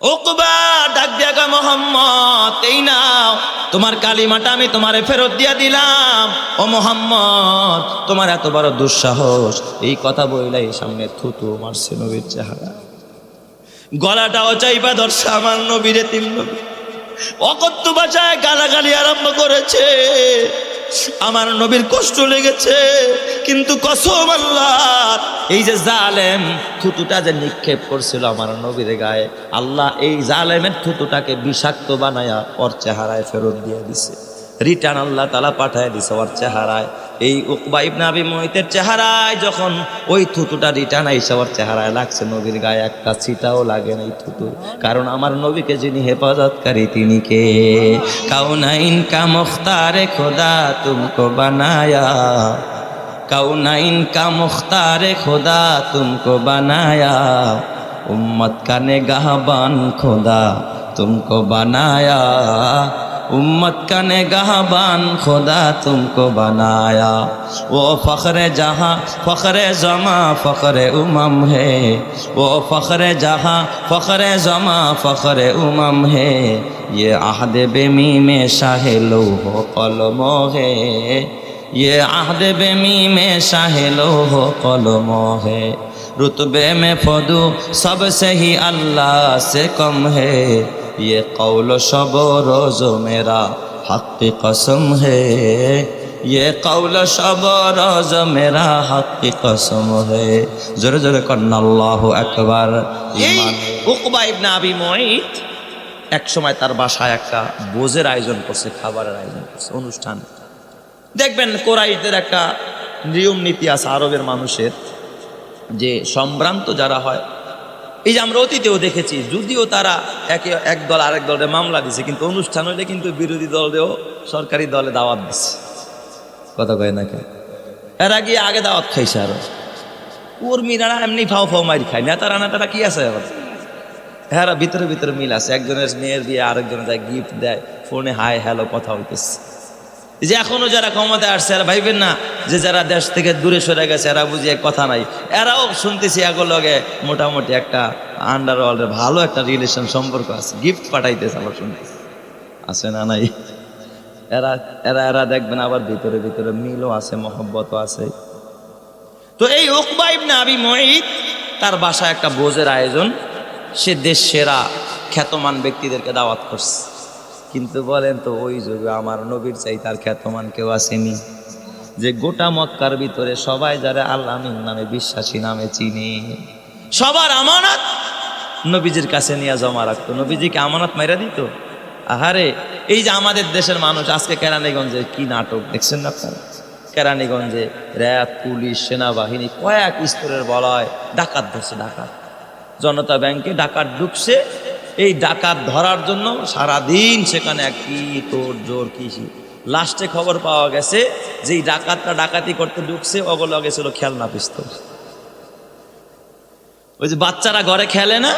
ওকবা ডাক দিয়া গো মোহাম্মদ, এই নাও। তোমার কালিমাটা আমি তোমারে ফেরত দিয়া দিলাম। ও মোহাম্মদ, তোমার এত বড় দুঃসাহস। এই কথা বইলাই সামনে থুতু মারছে নবীর চেহারা। গলাটাও চাইবা ধরছে আমার নবীরে তিন নবী। অকত্য ভাষায় গালাগালি আরম্ভ করেছে। আমার নবীর কষ্ট লেগেছে, কিন্তু কসম আল্লাহ, এই যে জালেম থুতুটা যে নিক্ষেপ করছিল আমার নবীর গায়ে, আল্লাহ এই জালেমের থুতুটাকে বিষাক্ত বানায়া ওর চেহারায় ফেরত দিয়ে দিছে। রিটার্ন আল্লাহ তালা পাঠায় দিছে ওর চেহারায়। এই উকবা ইবনে আবি মহিতের চেহারায় যখন ওই থুতুটা রিটার্ন আইসে ওর চেহারায় লাগছে নবীর গায়ে একটা ছিটাও লাগে না এই থুতু। কারণ আমার নবীকে যিনি হেফাজতকারী, তিনি কে? কাউ কাউনাইন কা মুখতারে খোদা তুমকো বানায়া। কাউ কাউনাইন কা মুখতারে খোদা তুমকো বানায়া। উম্মত का امت کا نگاہ بان خدا تم کو بنایا۔ وہ فخر جہاں، فخر زماں، فخر امم ہے۔ وہ فخر جہاں، فخر زماں، فخر امم ہے۔ یہ عہد می میں شاہ لوہ قلم ہے۔ یہ عہد می میں شاہ لوہ قلم ہے۔ رتبے میں فدو سب سے ہی اللہ سے کم ہے۔ ইয়ে قول شب و روز میرا حق کی قسم ہے یہ قول شب و روز میرا حق کی قسم ہے এক সময় তার বাসায় একটা বোঝের আয়োজন করছে খাবারের আয়োজন করছে অনুষ্ঠান। দেখবেন কোরাইদের একটা নিয়ম নীতি আছে আরবের মানুষের যে সম্ভ্রান্ত যারা হয় এই যে আমরা অতীতেও দেখেছি, যদিও তারা একে, এক দল আরেক দলে মামলা দিছে, কিন্তু অনুষ্ঠান হইলে কিন্তু বিরোধী দলেও সরকারি দলে দাওয়াত দিচ্ছে কথা কয় না কেন এরা গিয়ে আগে দাওয়াত খাইছে আরও। কর্মীরা এমনি ফাও ফাও মারি খায়, নেতারা নেতারা কি আছে আবার? হ্যাঁ ভিতরে ভিতরে মিল আছে, একজনের মেয়ের বিয়ে আরেকজনের যায় গিফট দেয় ফোনে হাই হ্যালো কথা হইতেছে। যে এখনও যারা ক্ষমতায় আসছে, এরা ভাইবেন না যে যারা দেশ থেকে দূরে সরে গেছে, এরা বুঝিয়ে কথা নাই। এরাও শুনতেছি লগে মোটামুটি একটা আন্ডারওয়ার্ল্ডের ভালো একটা রিলেশন সম্পর্ক আছে। গিফট পাঠাইতেছে আবার শুনতেছি। আছে না নাই? এরা এরা এরা দেখবেন আবার ভিতরে ভিতরে মিলও আছে, মহব্বতও আছে। তো এই উকবা ইবনে আবি মঈদ, তার বাসায় একটা ভোজের আয়োজন। সে দেশ সেরা খ্যাতমান ব্যক্তিদেরকে দাওয়াত করছে। কিন্তু বলেন তো, ওই যুগে আমার নবীর চাই তার খ্যাতমান কেউ আসেনি। যে গোটা মক্কার ভিতরে সবাই যারা আল্লামিন নামে বিশ্বাসী নামে চিনি। সবার আমানত নবীজির কাছে নিয়ে জমা রাখতো। নবীজিকে আমানত মাইরা দিত। আহারে, এই যে আমাদের দেশের মানুষ আজকে কেরানীগঞ্জে কি নাটক দেখছেন না আপনারা? কেরানীগঞ্জে র্যাব, পুলিশ, সেনাবাহিনী, কয়েক স্তরের বলয় ডাকাত ধরছে ডাকাত। জনতা ব্যাংকে ডাকাত ঢুকছে এই ডাকাত ধরার জন্য সারাদিন সেখানে কি তোর জোর, কি লাস্টে খবর পাওয়া গেছে যে এই ডাকাতটা ডাকাতি করতে ঢুকছে ওগুলো গেছিল খেলনা পিস্তল। ওই যে বাচ্চারা ঘরে খেলে না,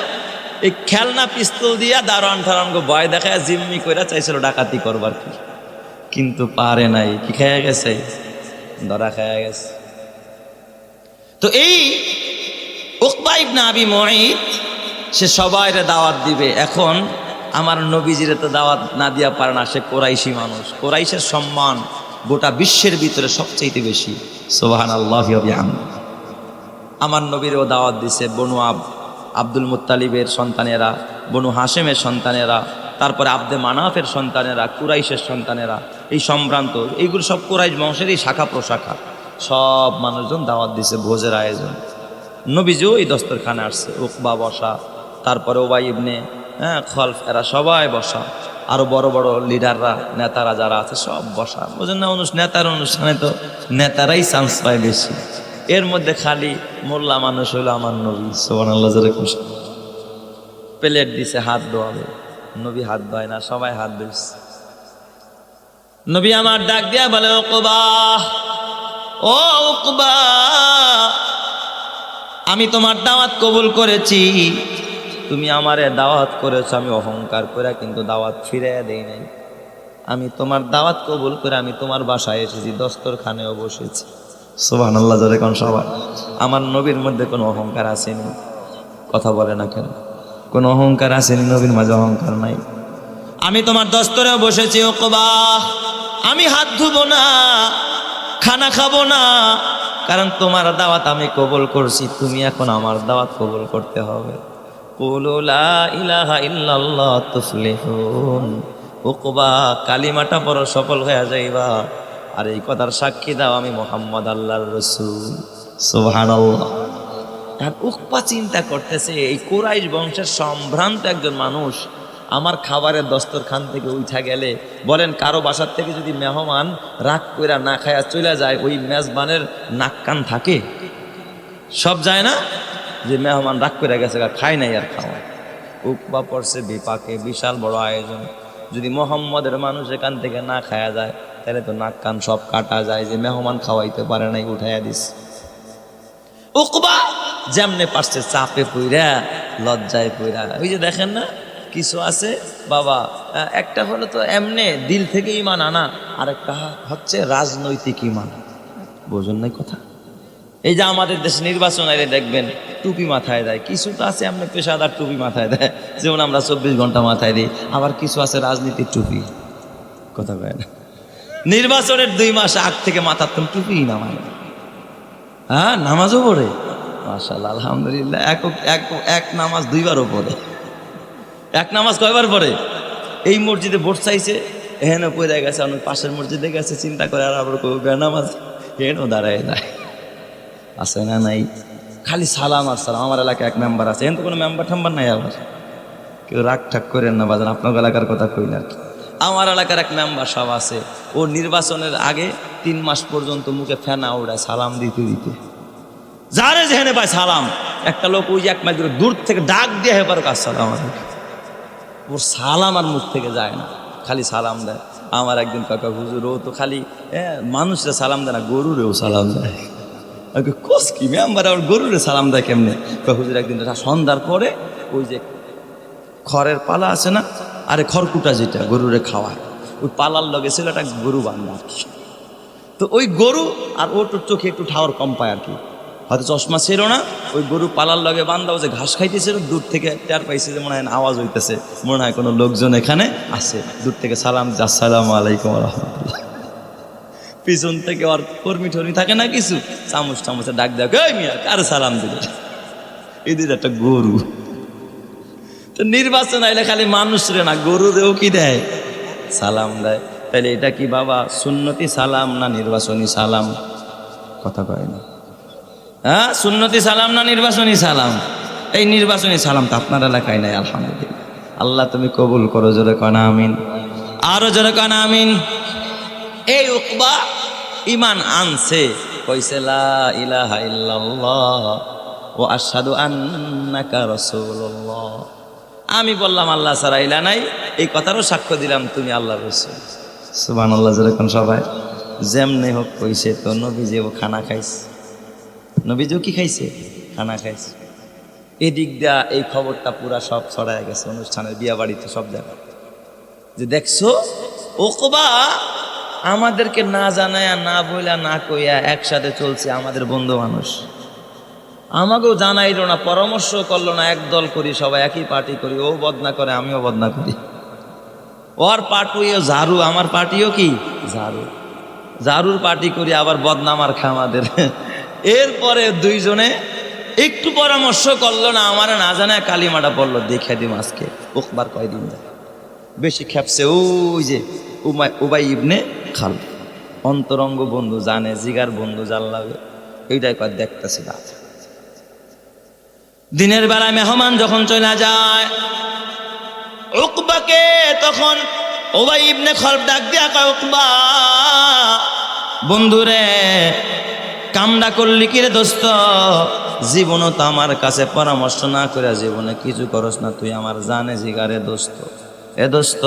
এই খেলনা পিস্তল দিয়া দারোয়ান ঠারণ ভয় দেখায়, জিম্মি করে চাইছিল ডাকাতি করবার কি। কিন্তু পারে নাই, কি খেয়ে গেছে? ধরা খেয়ে গেছে। তো এই উকবা ইবনে আবি মুঈদ সে সবাইরে দাওয়াত দিবে। এখন আমার নবীজিরে তো দাওয়াত না দিয়া পারে না, সে কোরাইশি মানুষ। কোরাইশের সম্মান গোটা বিশ্বের ভিতরে সবচাইতে বেশি। সোহান আল্লাহ আমার নবীরও দাওয়াত দিছে বনু আব, আব্দুল মুত্তালিবের সন্তানেরা, বনু হাসেমের সন্তানেরা, তারপরে আব্দে মানাফের সন্তানেরা, কুরাইশের সন্তানেরা, এই সম্ভ্রান্ত, এইগুলো সব কুরাইশ বংশেরই শাখা প্রশাখা। সব মানুষজন দাওয়াত দিছে ভোজের আয়োজন। নবীজিও এই দস্তরখানে আসছে উকবা বসা তারপরে ওবাই ইবনে হ্যাঁ খলফ, এরা সবাই বসা। আরও বড় বড় লিডাররা, নেতারা যারা আছে, সব বসা। বোঝেন না অনুষ্ঠান নেতার অনুষ্ঠানে তো নেতারাই চান্স পায় বেশি। এর মধ্যে খালি মোল্লা মানুষ হলো আমার নবী সোহান আল্লাহ প্লেট দিছে, হাত ধোয়াবে নবী হাত ধোয় না, সবাই হাত ধুইছে নবী আমার ডাক দিয়া বলে ওকবা ও উকবা, আমি তোমার দাওয়াত কবুল করেছি। তুমি আমারে দাওয়াত করেছ, আমি অহংকার করে কিন্তু দাওয়াত ফিরে দেই নাই। আমি তোমার দাওয়াত কবুল করে আমি তোমার বাসায় এসেছি, দস্তরখানেও বসেছি। সোহান আল্লাহ যখন সবার? আমার নবীর মধ্যে কোনো অহংকার আসেনি। কথা বলে না কেন? কোনো অহংকার আসেনি, নবীর মাঝে অহংকার নাই। আমি তোমার দস্তরেও বসেছি ওকবা আমি হাত ধুবো না, খানা খাব না, কারণ তোমার দাওয়াত আমি কবুল করছি, তুমি এখন আমার দাওয়াত কবুল করতে হবে। কুলু লা ইলাহা ইল্লাল্লাহ তুফলিহুন উকবা, কালিমাটা বড় সফল হয়ে যাইবা। আর এই কথার সাক্ষী দাও আমি মোহাম্মদ আল্লাহর রসুল। সুবহানাল্লাহ। আর উকপা চিন্তা করতেছে, এই কোরাইশ বংশের সম্ভ্রান্ত একজন মানুষ আমার খাবারের দস্তরখান থেকে উঠা গেলে, বলেন কারও বাসার থেকে যদি মেহমান রাগ কইরা না খায়া চলে যায়, ওই মেজবানের নাক কান থাকে? সব যায় না? যে মেহমান রাগ করে গেছে খায় নাই আর খাওয়া উকবা পড়ছে বিপাকে, বিশাল বড় আয়োজন। যদি মোহাম্মদের মানুষ এখান থেকে না খায়া যায়, তাহলে তো নাক কান সব কাটা যায়, যে মেহমান খাওয়াইতে পারে নাই উঠাইয়া দিস উকবা যেমনে পারছে চাপে পইরা, লজ্জায় পইরা। ওই যে দেখেন না, কিছু আছে, বাবা একটা হলো তো এমনে দিল থেকে ইমান আনা আর একটা হচ্ছে রাজনৈতিক ইমান। বোঝেন নাই কথা? এই যে আমাদের দেশে নির্বাচন আইলে দেখবেন টুপি মাথায় দেয়, কিছু তো আছে এমনি পেশাদার টুপি মাথায় দেয়, যেমন আমরা চব্বিশ ঘণ্টা মাথায় দিই, আবার কিছু আছে রাজনীতির টুপি। কথা কয় না। নির্বাচনের দুই মাস আগ থেকে মাথার তুমি টুপি নামায়। হ্যাঁ নামাজও পড়ে? মাশাল্লাহ আলহামদুলিল্লাহ এক এক এক নামাজ দুইবারও পড়ে। এক নামাজ কয়বার পড়ে? এই মসজিদে ভোট চাইছে, এহেন পড়ে গেছে, অনেক পাশের মসজিদে গেছে, চিন্তা করে আর আবার কেউ নামাজ হেনও দাঁড়ায় যায় আছে না নাই? খালি সালাম আর সালাম। আমার এলাকায় এক মেম্বার আছে। এখন তো কোনো মেম্বার টেম্বার নাই আবার। কেউ রাগ ঠাক করেন না বাজান, আপনার এলাকার কথা কই না। আমার এলাকার এক মেম্বার সব আছে। ও নির্বাচনের আগে তিন মাস পর্যন্ত মুখে ফেনা ওড়ায় সালাম দিতে দিতে। যারে যেখানে পায় সালাম। একটা লোক ওই এক মাস ধরে দূর থেকে ডাক দিয়ে হেবার কাজ সালাম। ওর সালাম আর মুখ থেকে যায় না। খালি সালাম দেয়। আমার একদিন কাকা হুজুর, ও তো খালি হ্যাঁ মানুষরা সালাম দেয় না, গরুরেও সালাম দেয়। কোস কি? মেম্বার আবার গরুরে সালাম দেয় কেমনে? হুজুর, একদিন সন্ধ্যার পরে ওই যে খড়ের পালা আছে না, আরে খড়কুটা যেটা গরুরে খাওয়ায় ওই পালার লগে ছিল একটা গরু বান্ধা তো ওই গরু আর ওর তো চোখে একটু ঠাওয়ার কম পায় আর কি। হয়তো চশমা ছিল না, ওই গরু পালার লগে বান্ধা যে ঘাস খাইতেছিল, দূর থেকে টের পাইছে যে মনে হয় আওয়াজ হইতেছে, মনে হয় কোনো লোকজন এখানে আছে। দূর থেকে সালাম, আসসালামু আলাইকুম রহমতুল্লাহ। পিছন থেকে ওর কর্মী টর্মী থাকে না কিছু? চামচ চামচে ডাক দেয় ওই মিয়া, কার সালাম দিল? এদের একটা গরু। তো নির্বাচন আইলে খালি মানুষ রে না গরুরেও কি দেয়? সালাম দেয়। তাহলে এটা কি বাবা, সুন্নতি সালাম না নির্বাচনী সালাম? কথা কয় না। হ্যাঁ সুন্নতি সালাম না নির্বাচনী সালাম? এই নির্বাচনী সালাম তো আপনার এলাকায় নাই, আলহামদুলিল্লাহ। আল্লাহ তুমি কবুল করো, জোরে কনা আমিন। আরও জোরে কনা আমিন। এই উকবা ইমান আনছে, কইছে, লা ইলাহা ইল্লাল্লাহ ও আশহাদু আন্নাকা রাসূলুল্লাহ। আমি বললাম, আল্লাহ ছাড়া ইলা নাই। এই কথারও সাক্ষ্য দিলাম, তুমি আল্লাহ রসুল। সুবান আল্লাহ যেরকম সবাই। যেমনে হোক কইছে তো নবীজি ও খানা খাইছে। নবীজিও কি খাইছে? খানা খাইছে। এদিক দিয়া এই খবরটা পুরা সব ছড়ায় গেছে, অনুষ্ঠানের বিয়া বাড়িতে সব জায়গায় যে দেখছ, ওকবা আমাদেরকে না জানায়া, না বইলা, না কইয়া একসাথে চলছে আমাদের বন্ধু মানুষ। আমাকেও জানাইলো না, পরামর্শ করল না, একদল করি, সবাই একই পার্টি করি, ও বদনা করে, আমিও বদনা করি। ওর পার্টিও ঝাড়ু, আমার পার্টিও কি? ঝাড়ু। ঝাড়ুর পার্টি করি, আবার বদনামার খা আমাদের। এরপরে দুইজনে একটু পরামর্শ করল না, আমার না জানায় কালিমাটা বলল দেখে দিম আজকে ওকবার কয়দিন যায়। বেশি খেপছে, ওই যে উবাই ইবনে খাল অন্তরঙ্গ বন্ধু, জানে, জিগার বন্ধু জানলাবে এইটাই কয়, দেখতেছি না দিনের বেলায় মেহমান যখন চলে যায়, উকবাকে তখন ওবাই ইবনে খলব ডাক দিয়া কয়, উকবা, বন্ধুরে, কামডা করলি কি রে দোস্ত? জীবনও তো আমার কাছে পরামর্শ না করে জীবনে কিছু করস না, তুই আমার জানে, জিগারে দোস্ত। এ দোস্ত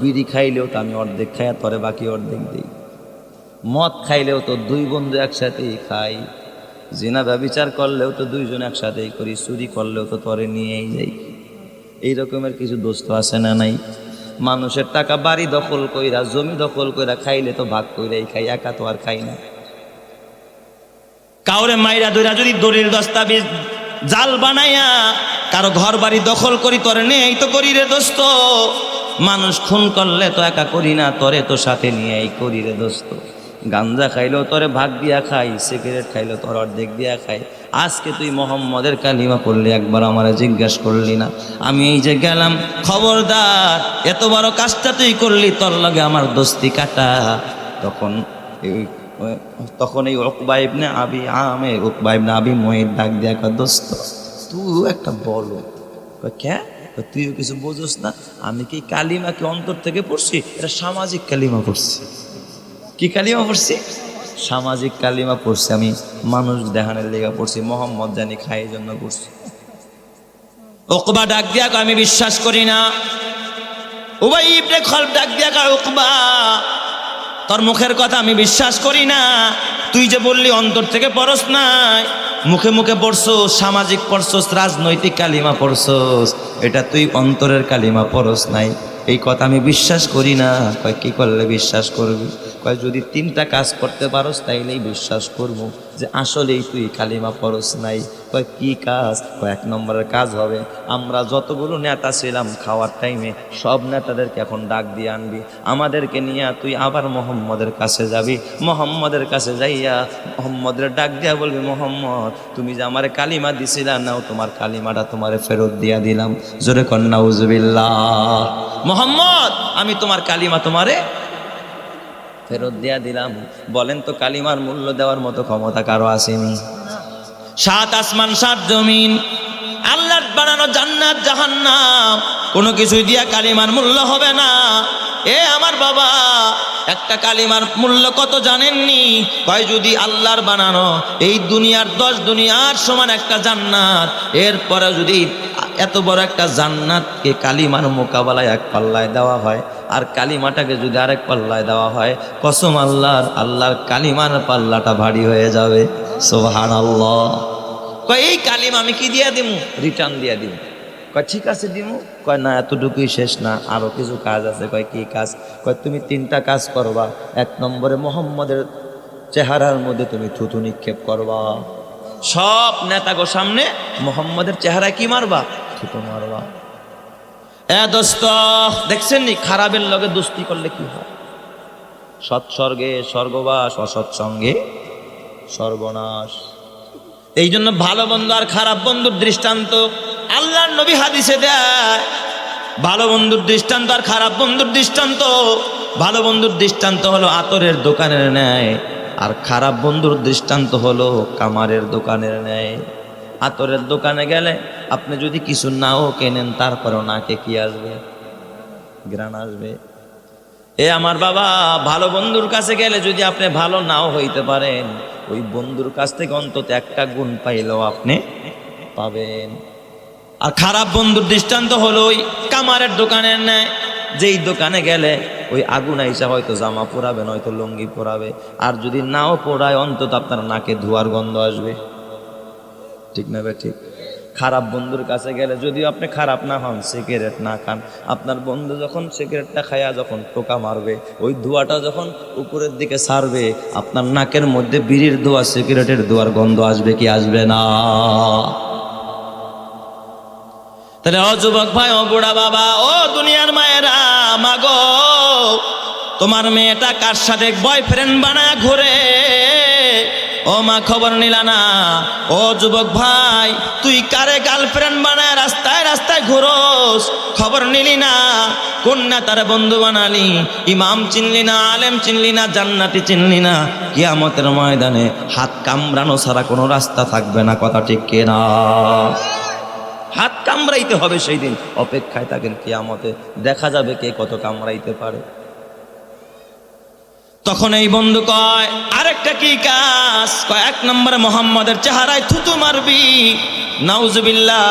বিড়ি খাইলেও তো আমি অর্ধেক খাই তরে বাকি অর্ধেক দিই। মদ খাইলেও তো দুই বন্ধু একসাথেই খাই। জিনা ব্যবিচার করলেও তো দুইজন একসাথেই করি, চুরি করলেও তো তরে নিয়েই যাই। এই রকমের কিছু দোস্ত আছে না নাই? মানুষের টাকা বাড়ি দখল কইরা, জমি দখল কইরা খাইলে তো ভাগ কইরাই খাই, একা তো আর খাই না। কাউরে মাইরা দইরা যদি দড়ির দস্তাবিজ জাল বানাইয়া কারও ঘর বাড়ি দখল করি, তোরে নেই তো করি রে দোস্ত। মানুষ খুন করলে তো একা করি না, তোরে তো সাথে নিয়ে এই করি রে দোস্ত। গাঞ্জা খাইলেও তোরে ভাগ দিয়া খাই, সিগারেট খাইলেও তোর অর্ধেক দিয়া খাই। আজকে তুই মোহাম্মদের কালিমা পড়লি একবার আমার জিজ্ঞাসা করলি না। আমি এই যে গেলাম, খবরদার, এত বড় কাজটা তুই করলি, তোর লগে আমার দোস্তি কাটা। তখন তখন এই উকবা ইবনে আবি আমে উকবা ইবনে আবি মহিত ডাক দিয়া দোস্ত তুই একটা বলো কে? তুইও কিছু বোঝোস না, আমি কি কালিমা কি অন্তর থেকে পড়ছি? এটা সামাজিক কালিমা পড়ছি। কি কালিমা পড়ছি? সামাজিক কালিমা পড়ছি, আমি মানুষ দেখানোর লেগা পড়ছি, মোহাম্মদ জানি খাই এই জন্য পড়ছি। ওকবা ডাক দিয়া আমি বিশ্বাস করি না। উবাই ইবনে খলব ডাক দিয়া উকবা, তোর মুখের কথা আমি বিশ্বাস করি না। তুই যে বললি, অন্তর থেকে পড়স নাই। মুখে মুখে পড়ছস, সামাজিক পড়ছস, রাজনৈতিক কালিমা পড়ছস। এটা তুই অন্তরের কালিমা পড়স নাই। এই কথা আমি বিশ্বাস করি না। কয়, কি করলে বিশ্বাস করবি? কয়, যদি তিনটা কাজ করতে পারস, তাইলেই বিশ্বাস করব যে আসলেই তুই কালিমা পড়স নাই। কয়, কি কাজ? কয়, এক নম্বরের কাজ হবে। আমরা যতগুলো নেতা ছিলাম খাওয়ার টাইমে, সব নেতাদেরকে এখন ডাক দিয়ে আনবি। আমাদেরকে নিয়ে তুই আবার মোহাম্মদের কাছে যাবি। মোহাম্মদের কাছে যাইয়া মোহাম্মদের ডাক দিয়া বলবি, মোহাম্মদ, তুমি যে আমার কালিমা দিছিলা, নাও তোমার কালিমাটা তোমারে ফেরত দিয়া দিলাম। জোরে কন্যা উজবিল্লাহ মোহাম্মদ, আমি তোমার কালিমা তোমারে ফেরত দিয়া দিলাম। বলেন তো কালিমার মূল্য দেওয়ার মতো ক্ষমতা কারও আসেনি। সাত আসমান, সাত জমিন, আল্লাহর বানানো জান্নাত, জাহান্নাম, কোনো কিছুই দিয়া কালিমার মূল্য হবে না। এ আমার বাবা, একটা কালিমার মূল্য কত জানেননি? কয়, যদি আল্লাহর বানানো এই দুনিয়ার দশ দুনিয়ার সমান একটা জান্নাত এরপরে যদি এত বড় একটা জান্নাতকে কালিমার মোকাবেলায় এক পাল্লায় দেওয়া হয় আর কালিমাটাকে যদি আরেক পাল্লায় দেওয়া হয়, কসম আল্লাহর আল্লাহর কালিমার পাল্লাটা ভারী হয়ে যাবে। সোহান আল্লাহ এই কালিমা আমি কি দিয়া দিমু? রিটার্ন দিয়া দিমু। কয়, ঠিক আছে দিমু। কয়, না, এতটুকুই শেষ না, আরও কিছু কাজ আছে। কয়, কি কাজ? কয়, তুমি তিনটা কাজ করবা। এক নম্বরে মোহাম্মদের চেহারার মধ্যে তুমি থুতু নিক্ষেপ করবা। সব নেতাগো সামনে মোহাম্মদের চেহারায় কি মারবা? থুতু মারবা। এ দোস্ত, দেখছেন নি? খারাপের লগে দোস্তি করলে কি হয়? সৎসর্গে স্বর্গবাস অসৎসঙ্গে সর্বনাশ এই জন্য ভালো বন্ধু আর খারাপ বন্ধুর দৃষ্টান্ত আল্লাহর নবী হাদিসে দেয়, ভালো বন্ধুর দৃষ্টান্ত আর খারাপ বন্ধুর দৃষ্টান্ত। ভালো বন্ধুর দৃষ্টান্ত হলো আতরের দোকানের ন্যায়, আর খারাপ বন্ধুর দৃষ্টান্ত হলো কামারের দোকানের ন্যায়। আতরের দোকানে গেলে আপনি যদি কিছু নাও কেনেন, তারপরেও নাকে কি আসবে? গ্রান আসবে। এ আমার বাবা, ভালো বন্ধুর কাছে গেলে যদি আপনি ভালো নাও হইতে পারেন, ওই বন্ধুর কাছ থেকে অন্তত একটা গুণ পাইলেও আপনি পাবেন। আর খারাপ বন্ধুর দৃষ্টান্ত হলো ওই কামারের দোকানের নেয় যেই দোকানে গেলে ওই আগুন আইসা হয়তো জামা পোড়াবে, নয়তো লুঙ্গি পোড়াবে। আর যদি নাও পোড়ায়, অন্তত আপনার নাকে ধোয়ার গন্ধ আসবে। ঠিক না ভাই ঠিক? খারাপ বন্ধুর কাছে গেলে যদিও আপনি খারাপ না হন সিগারেট না খান, আপনার বন্ধু যখন সিগারেটটা খায়া যখন টোকা মারবে, ওই ধোঁয়াটা যখন উপরের দিকে সারবে, আপনার নাকের মধ্যে বিড়ির ধোয়া সিগারেটের ধোয়ার গন্ধ আসবে কি আসবে না? তাহলে ও যুবক ভাই, ও বুড়া বাবা, ও দুনিয়ার মায়েরা, মাগো, তোমার মেয়েটা কার সাথে বয়ফ্রেন্ড বানায় ঘুরে? ও মা, খবর নিলা না। ও যুবক ভাই, তুই কারে গার্লফ্রেন্ড বানায় রাস্তায় রাস্তায় ঘুরোস? খবর নিলি না। কোন না তার বন্ধু বানালি। ইমাম চিনলি না, আলেম চিনলি না, জান্নাতি চিনলি না। কিয়ামতের ময়দানে হাত কামড়ানো ছাড়া কোনো রাস্তা থাকবে না, কথা ঠিক কেনা হাত কামড়াইতে হবে সেই দিন। অপেক্ষায় থাকেন কিয়ামতে। দেখা যাবে কে কত কামড়াইতে পারে। তখন এই বন্ধু কয়, আরেকটা কি কাজ? কয়, এক নম্বরে মোহাম্মদের চেহারায় থুতু মারবি। নাউজুবিল্লাহ,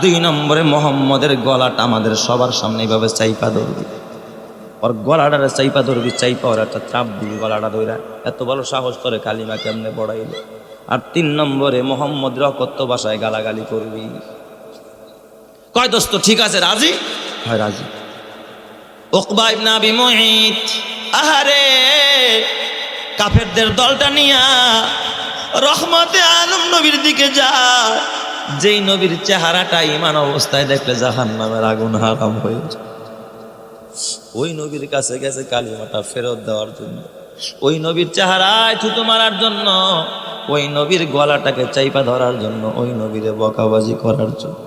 দুই নম্বরে মোহাম্মদের গলাটা আমাদের সবার সামনে এইভাবে চাইপা ধরবি। ওর গলাটারে চাইপা ধরবি, চাইপা ওর একটা চাপ দিবি গলাটা ধইরা। এত ভালো সাহস করে কালিমা কেমনে পড়াইলো? আর তিন নম্বরে মোহাম্মদ রকত্ব ভাষায় গালাগালি করবি। কয়, দোস্ত, ঠিক আছে, রাজি? হয় রাজি। ওকবা ইবনে আবি মুঈত আহারে, কাফেরদের দলটা নিয়া রহমতে আলম নবীর দিকে যায় যেই নবীর চেহারাটা ইমান অবস্থায় দেখলে জাহান নামের আগুন হারাম হয়ে ওই নবীর কাছে গেছে কালিমাটা ফেরত দেওয়ার জন্য। ওই নবীর চেহারায় থুতু মারার জন্য, ওই নবীর গলাটাকে চাইপা ধরার জন্য, ওই নবীরে বকাবাজি করার জন্য।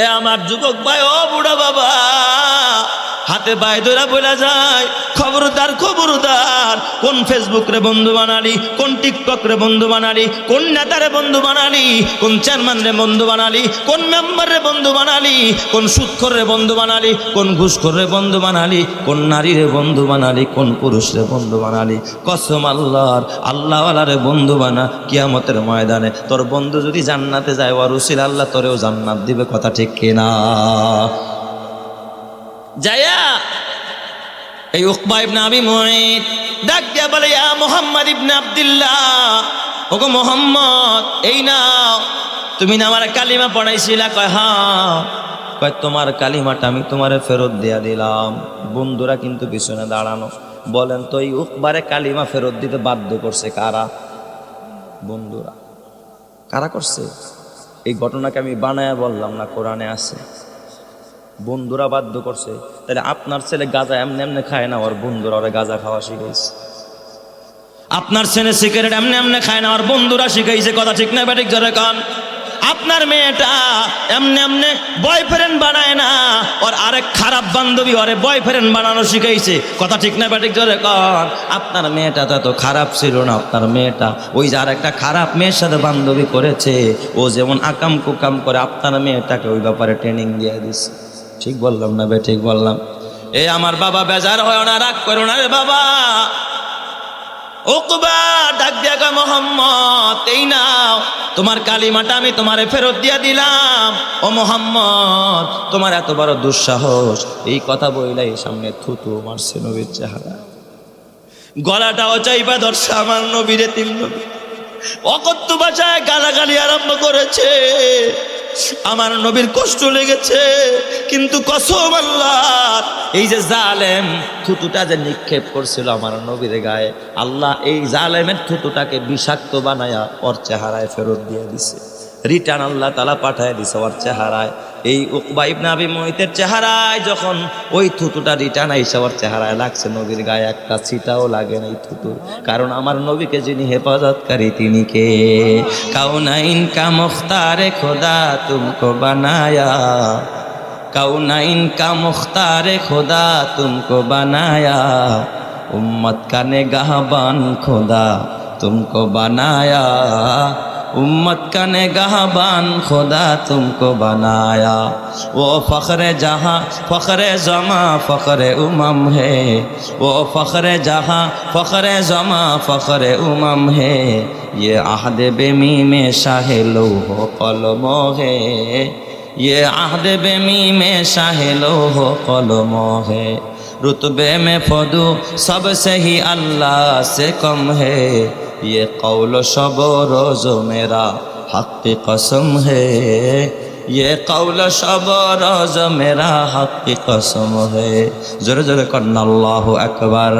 এ আমার যুবক ভাই, ও বুড়া বাবা হাতে পায়ে ধরা বলা যায় খবরদার খবরদার কোন ফেসবুক রে বন্ধু বানালি কোন টিকটক রে বন্ধু বানালি কোন নেতারে বন্ধু বানালি কোন চেয়ারম্যান রে বন্ধু বানালি কোন মেম্বার রে বন্ধু বানালি কোন সুৎখর রে বন্ধু বানালি কোন ঘুষখোর রে বন্ধু বানালি কোন নারী রে বন্ধু বানালি কোন পুরুষ রে বন্ধু বানালি কসম আল্লাহর আল্লাহওয়ালারে বন্ধু বানা কিয়ামতের ময়দানে তোর বন্ধু যদি জান্নাতে যায় ওয়ারুসিল আল্লাহ তোরেও জান্নাত দিবে কথা ঠিক কিনা যায়া। এই উকবা ইবনে আবি মুঈদ ডাক দিয়া বলে, ইয়া মুহাম্মদ ইবনে আব্দুল্লাহ, ওগো মোহাম্মদ, এই নাও। তুমি না আমার কালিমা পড়াইছিলা? কয় হ্যাঁ। কয়, তোমার কালিমাটা আমি তোমারে ফেরত দিয়া দিলাম। বন্ধুরা কিন্তু পিছনে দাঁড়ানো। বলেন তো, এই উকবারে কালিমা ফেরত দিতে বাধ্য করছে কারা? বন্ধুরা, কারা করছে? এই ঘটনাকে আমি বানায়া বললাম না, কোরআনে আছে। বন্ধুরা বাধ্য করছে। তাহলে আপনার ছেলে গাঁজা এমনি এমনি খায় না, ওর বন্ধুরা ওরা গাঁজা খাওয়া শিখাইছে। আপনার ছেলে সিগারেট এমনি এমনি খায় না, ওর বন্ধুরা শিখাইছে, কথা ঠিক না, ব্যাটিক জোরে কান। আপনার মেয়েটা এমনি এমনি বয়ফ্রেন্ড বানায় না, ওর আরেক খারাপ বান্ধবী ওরে বয়ফ্রেন্ড বানানো শিখাইছে, কথা ঠিক না, ব্যাটিক জোরে কন। আপনার মেয়েটা তো খারাপ ছিল না, আপনার মেয়েটা ওই যে আর একটা খারাপ মেয়ের সাথে বান্ধবী করেছে, ও যেমন আকাম কুকাম করে আপনার মেয়েটাকে ওই ব্যাপারে ট্রেনিং দিয়ে দিছে। ঠিক বললাম না বে, ঠিক বললাম। এ আমার বাবা বেজার হয় না, রাগ করো না রে বাবা। ওকবা ডাক দিয়া গো মোহাম্মদ, এই নাও, তোমার কালিমাটা আমি তোমারে ফেরত দিয়া দিলাম। ও মোহাম্মদ, তোমার এত বড় দুঃসাহস। এই কথা বইলাই সামনে থুতু মারছে নবীর চেহারা। গলাটাও চাইবা ধরছে আমার নবীরে তিন নবী। অকত্য বাসায় গালাগালি আরম্ভ করেছে। আমার নবীর কষ্ট লেগেছে, কিন্তু কসম আল্লাহ, এই যে জালেম থুতুটা যে নিক্ষেপ করছিল আমার নবীর গায়ে, আল্লাহ এই জালেমের থুতুটাকে বিষাক্ত বানায়া ওর চেহারায় ফেরত দিয়ে দিছে। রিটার্ন আল্লাহ তালা পাঠায় দিছে ওর চেহারায়। এই উকবা ইবনা আবি মহিতের চেহারায় যখন ওই থুতুটা রিটার্ন আইসাবার চেহারায় লাগছে নবীর গায়ে একটা ছিটাও লাগে না এই থুতু। কারণ আমার নবীকে যিনি হেফাজতকারী, তিনি কে? কাউ কাউনাইন কামখতারে খোদা তুমকো বানায়া। কাউ কাউনাইন কামখতারে খোদা তুমকো বানায়া। উম্মত কানে গাহবান খোদা তুমকো বানায়া। امت کا نگاہ بان خدا تم کو بنایا۔ وہ فخر جہاں، فخر زماں، فخر امم ہے۔ وہ فخر جہاں، فخر زماں، فخر امم ہے۔ یہ عہد می میں شاہ لوح قلم ہے۔ یہ عہد می میں شاہ لوح قلم ہے۔ رتبے میں فدو سب سے ہی اللہ سے کم ہے۔ ये कौल शब रोज़ो मेरा हक की कसम है ये कौल शब रोज़ मेरा हक की कसम है जोर जोर करना अल्लाह अकबर